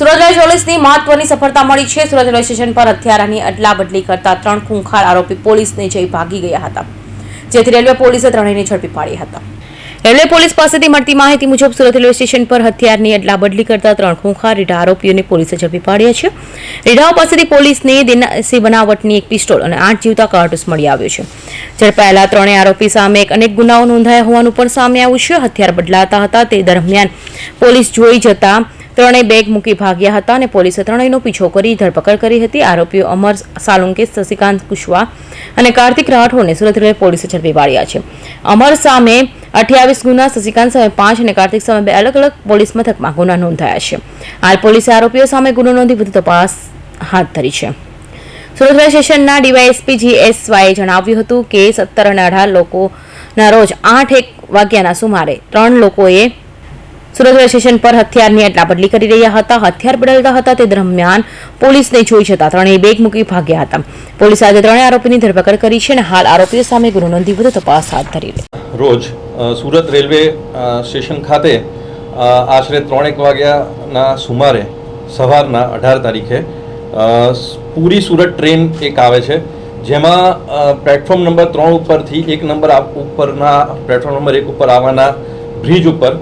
Surat railway પોલીસની મહત્વની સફળતા મળી છે. સુરત રેલવે સ્ટેશન પર હથિયારાની અદલા બદલી કરતા ત્રણ ખૂંખાર આરોપી પોલીસને જઈ ભાગી ગયા હતા. જેથી રેલવે પોલીસે ત્રણેયને ઝડપી પાડ્યા હતા. રેલવે પોલીસ પાસેથી મળતી માહિતી મુજબ સુરત રેલવે સ્ટેશન પર હથિયારની અદલા બદલી કરતા ત્રણ ખૂંખાર રીઢા આરોપીઓને પોલીસે ઝડપી પાડ્યા છે. રીઢાઓ પાસેથી પોલીસને દેનાસી બનાવટની એક પિસ્તોલ અને આઠ જીવતા કારતૂસ મળી આવ્યો છે. ઝડપાયેલા ત્રણેય આરોપી સામે એક અનેક ગુનાઓ નોંધાયા હોવાનું પણ સામે આવ્યું છે. હથિયાર બદલાતા હતા તે દરમિયાન પોલીસ જોઈ જતા ત્રણેય બેગ મૂકી ભાગ્યા હતા અને પોલીસે ત્રણેયનો પીછો કરી ધરપકડ કરી હતી. આરોપીઓ અમર સાલુંકે, શશિકાંત કુશવા અને કાર્તિક રાઠોડને સુરત રેલવે પોલીસે ઝડપી પાડ્યા છે. અમર સામે અઠ્યાવીસ ગુના, શશિકાંત સામે પાંચ અને કાર્તિક સામે બે અલગ અલગ પોલીસ મથકમાં ગુના નોંધાયા છે. હાલ પોલીસે આરોપીઓ સામે ગુનો નોંધી વધુ તપાસ હાથ ધરી છે. સુરત સ્ટેશનના ડીવાયએસપી જીએસવાયે જણાવ્યું હતું કે સત્તર અને અઢાર લોકોના રોજ આઠ એક વાગ્યાના સુમારે ત્રણ લોકોએ સુરત સ્ટેશન પર હથિયારની એટલા બદલી કરી રહ્યા હતા. હથિયાર બદલતા હતા. તે દરમિયાન પોલીસને જોઈ જતા ત્રણેય બેગ મૂકી ભાગ્યા હતા. પોલીસે આજે ત્રણેય આરોપીની ધરપકડ કરી છે અને હાલ આરોપીઓ સામે ગુનો નોંધી વધુ તપાસ હાથ ધરી રોજ સુરત રેલવે સ્ટેશન ખાતે આશરે ત્રણેક વાગ્યાના સુમારે, સવારના અઢાર તારીખે પૂરી સુરત ટ્રેન એક આવે છે, જેમાં પ્લેટફોર્મ નંબર ત્રણ ઉપરથી એક નંબર ઉપરના પ્લેટફોર્મ નંબર એક ઉપર આવવાના બ્રિજ ઉપર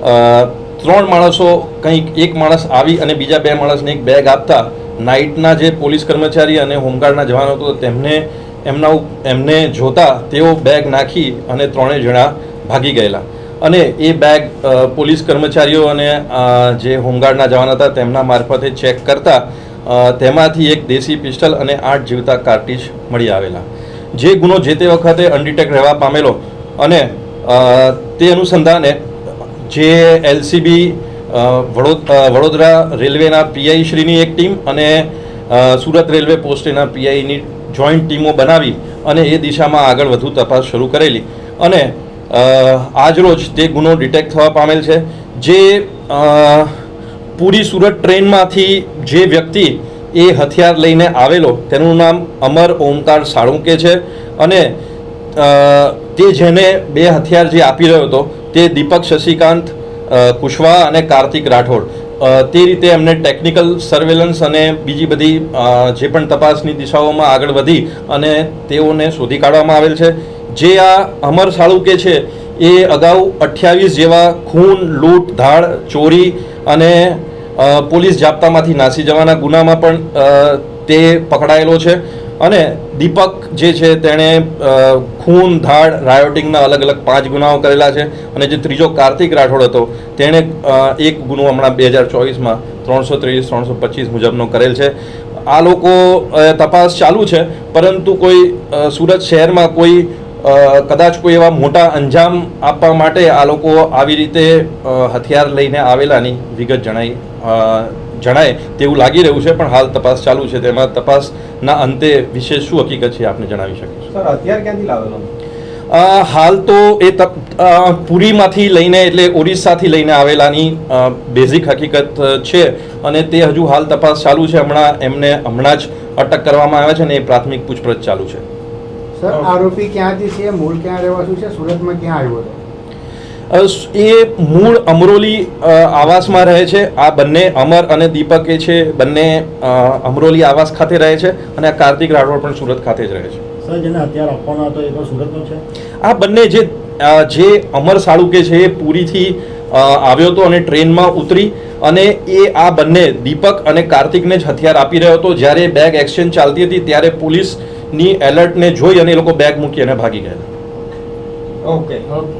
ત્રણ માણસો કંઈક, એક માણસ આવી અને બીજા બે માણસને એક બેગ આપતા નાઇટના જે પોલીસ કર્મચારી અને હોમગાર્ડના જવાનો હતો, તેમને એમના એમને જોતા તેઓ બેગ નાખી અને ત્રણેય જણા ભાગી ગયેલા. અને એ બેગ પોલીસ કર્મચારીઓ અને જે હોમગાર્ડના જવાન હતા, તેમના મારફતે ચેક કરતા તેમાંથી એક દેશી પિસ્ટલ અને આઠ જીવતા કાર્ટીજ મળી આવેલા. જે ગુનો જે તે વખતે અનડિટેક રહેવા પામેલો અને તે અનુસંધાને જે એલસીબી વડોદરા રેલવેના પીઆઈ શ્રીની એક ટીમ અને સુરત રેલવે પોસ્ટના પીઆઈની જોઈન્ટ ટીમો બનાવી અને એ દિશામાં આગળ વધુ તપાસ શરૂ કરેલી. અને આજરોજ તે ગુનો ડિટેક્ટ થવા પામેલ છે. જે પૂરી સુરત ટ્રેનમાંથી જે વ્યક્તિ એ હથિયાર લઈને આવેલો, તેનું નામ અમર ઓમકાર સાળુંકે છે. અને તે જેને બે હથિયાર જે આપી રહ્યો હતો તે દીપક શશિકાંત કુશવા અને કાર્તિક રાઠોડ. તે રીતે એમને ટેકનિકલ સર્વેલન્સ અને બીજી બધી જે પણ તપાસની દિશાઓમાં આગળ વધી અને તેઓને શોધી કાઢવામાં આવેલ છે. જે આ અમર સાળુકે છે, એ અગાઉ અઠ્યાવીસ જેવા ખૂન, લૂંટ, ધાડ, ચોરી અને પોલીસ જાપ્તામાંથી નાસી જવાના ગુનામાં પણ તે પકડાયેલો છે. અને દીપક જે છે તેણે ખૂન, ધાડ, રાયોટિંગના અલગ અલગ પાંચ ગુનાઓ કરેલા છે. અને જે ત્રીજો કાર્તિક રાઠોડ હતો, તેણે એક ગુનો હમણાં બે હજાર ચોવીસમાં ત્રણસો ત્રીસ, ત્રણસો પચીસ મુજબનો કરેલ છે. આ લોકો તપાસ ચાલુ છે, પરંતુ કોઈ સુરત શહેરમાં કોઈ કદાચ કોઈ એવા મોટા અંજામ આપવા માટે આ લોકો આવી રીતે હથિયાર લઈને આવેલાની વિગત જણાઈ જણાય તેવું લાગી રહ્યું છે પણ હાલ તપાસ ચાલુ છે. તેમાં તપાસના અંતે વિશેષ શું હકીકત છે આપને જણાવી શકીશું સર અત્યારે ક્યાંથી લાવેલો? હાલ તો એ તપ પુરીમાંથી લઈને એટલે ઓરિસ્સાથી લઈને આવેલાની બેઝિક હકીકત છે. અને તે હજુ હાલ તપાસ ચાલુ છે. હમણાં એમને હમણાં જ અટક કરવામાં આવ્યા છે અને એ પ્રાથમિક પૂછપરછ ચાલુ છે. સર આરોપી ક્યાંથી છે? મૂળ ક્યાં રહેવાસું છે? સુરતમાં ક્યાં આવ્યો હતો? એ મૂળ અમરોલી આવાસમાં રહે છે. આ બંને અમર અને દીપક એ છે. બંને અમરોલી આવાસ ખાતે રહે છે અને આ કાર્તિક રાઠોડ પણ સુરત ખાતે જ રહે છે. સર જેને હથિયાર આપવાનો હતો એ તો સુરતનો છે? આ બંને જે જે અમર સાળુકે છે એ પૂરીથી આવ્યો હતો અને ટ્રેનમાં ઉતરી અને એ આ બંને દીપક અને કાર્તિકને જ હથિયાર આપી રહ્યો હતો. જ્યારે બેગ એક્સચેન્જ ચાલતી હતી ત્યારે પોલીસની એલર્ટને જોઈ અને એ લોકો બેગ મૂકી અને ભાગી ગયા. ઓકે.